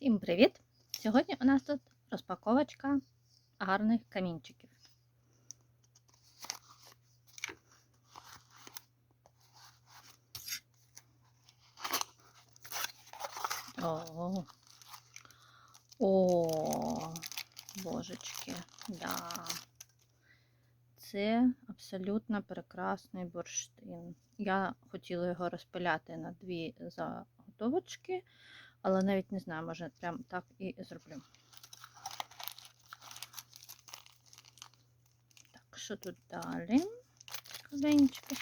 Всім привіт! Сьогодні у нас тут розпаковочка гарних камінчиків. О, о, божечки, да. Це абсолютно прекрасний бурштин. Я хотіла його розпиляти на дві заготовочки, але навіть не знаю, може прям так і зроблю. Так, що тут далі? Цікавенько.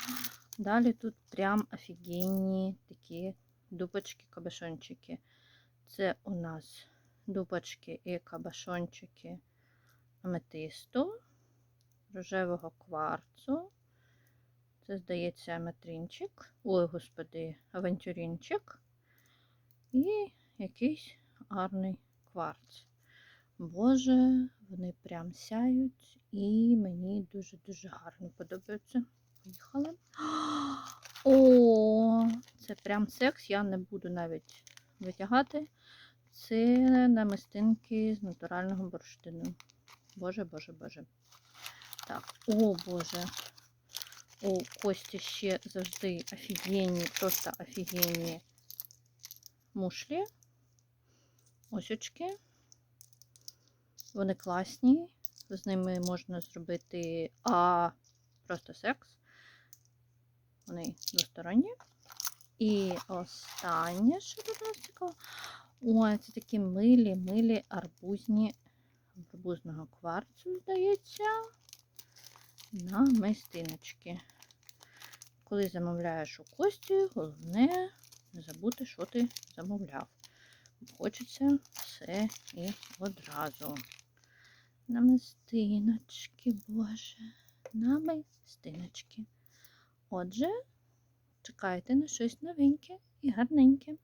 Далі тут прям офігенні такі дубочки, кабашончики. Це у нас дубочки і кабашончики аметисту, рожевого кварцу. Це, здається, аметринчик. Ой, господи, авантюринчик. І якийсь гарний кварц. Боже, вони прям сяють і мені дуже-дуже гарно подобаються. Поїхали. О, це прям секс, я не буду навіть витягати. Це намистинки з натурального бурштину. Боже, боже, боже. Так, о Боже. У Кості ще завжди офігенні, просто офігенні мушлі. Осючки. Вони класні. З ними можна зробити а просто секс. Вони двосторонні. І останнє, що тут нас цікаво. Ой, це такі милі, милі арбузні арбузного кварцу, здається, на мистиночки. Коли замовляєш у кості, головне не забути, що ти замовляв. Хочеться все і одразу. Намистиночки, боже, намистиночки. Отже, чекайте на щось новеньке і гарненьке.